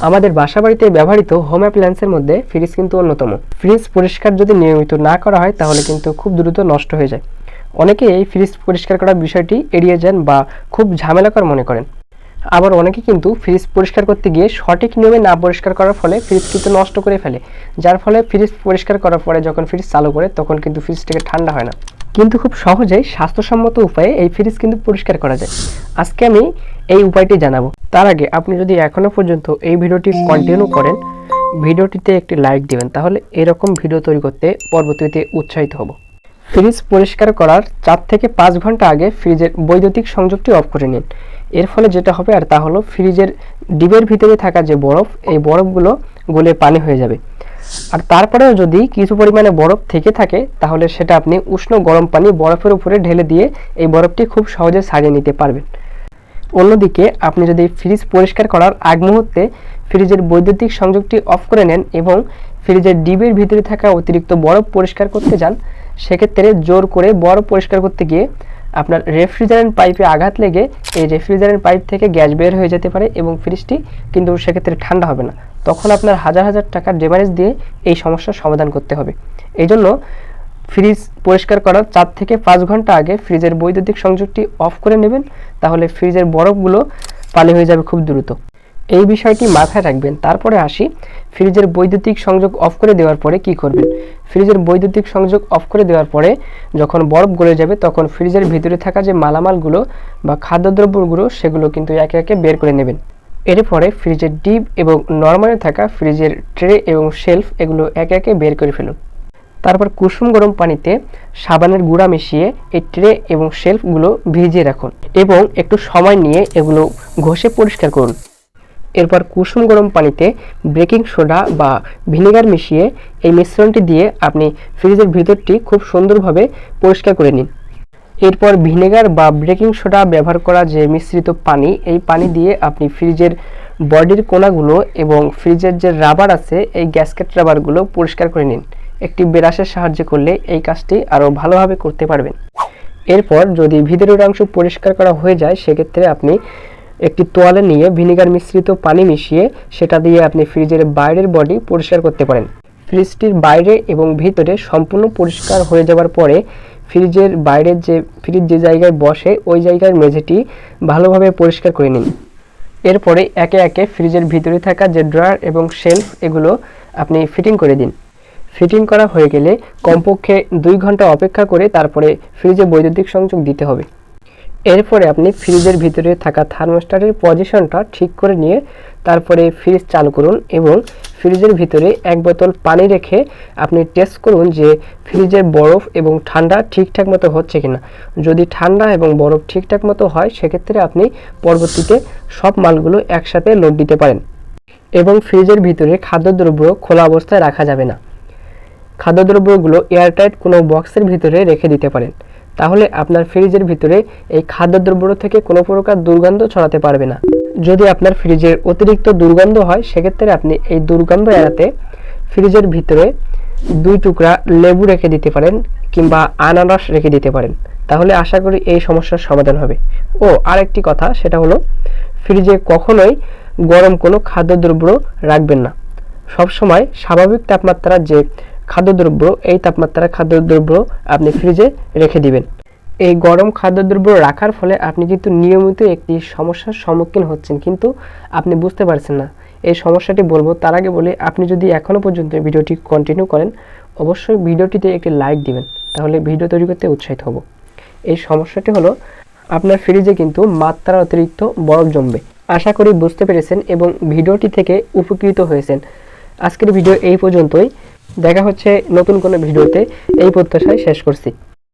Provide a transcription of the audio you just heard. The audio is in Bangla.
আমাদের বাসাবাড়িতে ব্যবহৃত হোম অ্যাপ্লায়েন্সের মধ্যে ফ্রিজ কিন্তু অন্যতম। ফ্রিজ পরিষ্কার যদি নিয়মিত না করা হয়, তাহলে কিন্তু খুব দ্রুত নষ্ট হয়ে যায়। অনেকে এই ফ্রিজ পরিষ্কার করার বিষয়টি এড়িয়ে যান বা খুব ঝামেলাকর মনে করেন। আবার অনেকে কিন্তু ফ্রিজ পরিষ্কার করতে গিয়ে সঠিক নিয়মে না পরিষ্কার করার ফলে ফ্রিজ কিন্তু নষ্ট করে ফেলে। যার ফলে ফ্রিজ পরিষ্কার করার পরে যখন ফ্রিজ চালু করে, তখন কিন্তু ফ্রিজ থেকে ঠান্ডা হয় না। কিন্তু খুব সহজেই স্বাস্থ্যসম্মত উপায়ে এই ফ্রিজ কিন্তু পরিষ্কার করা যায়। আজকে আমি এই উপায়টি জানাব। তার আগে আপনি যদি এখনও পর্যন্ত এই ভিডিওটি কন্টিনিউ করেন, ভিডিওটিতে একটি লাইক দিবেন, তাহলে এরকম ভিডিও তৈরি করতে পরবর্তীতে উৎসাহিত হব। ফ্রিজ পরিষ্কার করার চার থেকে পাঁচ ঘণ্টা আগে ফ্রিজের বৈদ্যুতিক সংযোগটি অফ করে নিন। এর ফলে যেটা হবে, আর তা হলো ফ্রিজের ডিবের ভিতরে থাকা যে বরফ, এই বরফগুলো গলে পানি হয়ে যাবে। আর তারপরেও যদি কিছু পরিমাণে বরফ থেকে থাকে, তাহলে সেটা আপনি উষ্ণ গরম পানি বরফের উপরে ঢেলে দিয়ে এই বরফটি খুব সহজে ছাড়িয়ে নিতে পারবেন। অন্যদিকে আপনি যদি ফ্রিজ পরিষ্কার করার আগ মুহূর্তে ফ্রিজের বৈদ্যুতিক সংযোগটি অফ করে নেন এবং ফ্রিজের ডিবের ভিতরে থাকা অতিরিক্ত বরফ পরিষ্কার করতে যান, সেক্ষেত্রে জোর করে বরফ পরিষ্কার করতে গিয়ে আপনার রেফ্রিজারেন্ট পাইপে আঘাত লেগে এই রেফ্রিজারেন্ট পাইপ থেকে গ্যাস বের হয়ে যেতে পারে এবং ফ্রিজটি কিন্তু সেক্ষেত্রে ঠান্ডা হবে না। তখন আপনার হাজার হাজার টাকার ডেমারেজ দিয়ে এই সমস্যার সমাধান করতে হবে। এই জন্য ফ্রিজ পরিষ্কার করার চার থেকে পাঁচ ঘণ্টা আগে ফ্রিজের বৈদ্যুতিক সংযোগটি অফ করে নেবেন, তাহলে ফ্রিজের বরফগুলো পালি হয়ে যাবে খুব দ্রুত। এই বিষয়টি মাথায় রাখবেন। তারপরে আসি, ফ্রিজের বৈদ্যুতিক সংযোগ অফ করে দেওয়ার পরে কি করবেন? ফ্রিজের বৈদ্যুতিক সংযোগ অফ করে দেওয়ার পরে যখন বরফ গলে যাবে, তখন ফ্রিজের ভিতরে থাকা যে মালামালগুলো বা খাদ্যদ্রব্যগুলো, সেগুলো কিন্তু একে একে বের করে নেবেন। এরপরে ফ্রিজের ডিপ এবং নর্মালে থাকা ফ্রিজের ট্রে এবং শেলফ, এগুলো একে একে বের করে ফেলুন। তারপর কুসুম গরম পানিতে সাবানের গুঁড়া মিশিয়ে এই ট্রে এবং শেলফগুলো ভিজিয়ে রাখুন এবং একটু সময় নিয়ে এগুলো ঘষে পরিষ্কার করুন। এরপর কুসুম গরম পানিতে বেকিং সোডা বা ভিনেগার মিশিয়ে এই মিশ্রণটি দিয়ে আপনি ফ্রিজের ভিতরটি খুব সুন্দরভাবে পরিষ্কার করে নিন। এরপর ভিনেগার বা বেকিং সোডা ব্যবহার করা যে মিশ্রিত পানি, এই পানি দিয়ে আপনি ফ্রিজের বডির কোনাগুলো এবং ফ্রিজের যে রাবার আছে, এই গ্যাসকেট রাবারগুলো পরিষ্কার করে নিন। একটি ব্রাশের সাহায্যে করলে এই কাজটি আরও ভালোভাবে করতে পারবেন। এরপর যদি ভিতরের অংশ পরিষ্কার করা হয়ে যায়, সেক্ষেত্রে আপনি একটি তোয়ালে নিয়ে ভিনেগার মিশ্রিত পানি মিশিয়ে সেটা দিয়ে আপনি ফ্রিজের বাইরের বডি পরিষ্কার করতে পারেন। ফ্রিজটির বাইরে এবং ভিতরে সম্পূর্ণ পরিষ্কার হয়ে যাওয়ার পরে ফ্রিজের বাইরের যে ফ্রিজ যে জায়গায় বসে, ওই জায়গার মেঝেটি ভালোভাবে পরিষ্কার করে নিন। এরপরে একে একে ফ্রিজের ভিতরে থাকা যে ড্রয়ার এবং শেলফ, এগুলো আপনি ফিটিং করে দিন। ফিটিং করা হয়ে গেলে কমপক্ষে দুই ঘণ্টা অপেক্ষা করে তারপরে ফ্রিজে বৈদ্যুতিক সংযোগ দিতে হবে। এরপরে আপনি ফ্রিজের ভিতরে থাকা থার্মোস্টারের পজিশনটা ঠিক করে নিয়ে তারপরে ফ্রিজ চালু করুন এবং ফ্রিজের ভিতরে এক বোতল পানি রেখে আপনি টেস্ট করুন যে ফ্রিজের বরফ এবং ঠান্ডা ঠিকঠাক মতো হচ্ছে কিনা। যদি ঠান্ডা এবং বরফ ঠিকঠাক মতো হয়, সেক্ষেত্রে আপনি পরবর্তীতে সব মালগুলো একসাথে লোড দিতে পারেন এবং ফ্রিজের ভিতরে খাদ্যদ্রব্য খোলা অবস্থায় রাখা যাবে না। খাদ্যদ্রব্যগুলো এয়ারটাইট কোনো বক্সের ভিতরে রেখে দিতে পারেন। তাহলে আপনার ফ্রিজের ভিতরে এই খাদ্যদ্রব্য থেকে কোনো প্রকার দুর্গন্ধ ছড়াতে পারবে না। যদি আপনার ফ্রিজের অতিরিক্ত দুর্গন্ধ হয়, সেক্ষেত্রে আপনি এই দুর্গন্ধ এড়াতে ফ্রিজের ভিতরে দুই টুকরা লেবু রেখে দিতে পারেন কিংবা আনারস রেখে দিতে পারেন। তাহলে আশা করি এই সমস্যার সমাধান হবে। ও, আরেকটি কথা, সেটা হলো ফ্রিজে কখনোই গরম কোনো খাদ্যদ্রব্য রাখবেন না। সবসময় স্বাভাবিক তাপমাত্রার যে খাদ্যদ্রব্য, এই তাপমাত্রার খাদ্যদ্রব্য আপনি ফ্রিজে রেখে দিবেন। এই গরম খাদ্যদ্রব্য রাখার ফলে আপনি কিন্তু নিয়মিত একটি সমস্যার সম্মুখীন হচ্ছেন, কিন্তু আপনি বুঝতে পারছেন না। এই সমস্যাটি বলব, তার আগে বলে, আপনি যদি এখনও পর্যন্ত ভিডিওটি কন্টিনিউ করেন, অবশ্যই ভিডিওটিতে একটি লাইক দিবেন, তাহলে ভিডিও তৈরি করতে উৎসাহিত হব। এই সমস্যাটি হলো, আপনার ফ্রিজে কিন্তু মাত্রার অতিরিক্ত বরফ জমবে। আশা করি বুঝতে পেরেছেন এবং ভিডিওটি থেকে উপকৃত হয়েছেন। আজকের ভিডিও এই পর্যন্তই। দেখা হচ্ছে নতুন কোনো ভিডিওতে। এই প্রত্যাশায় শেষ করছি।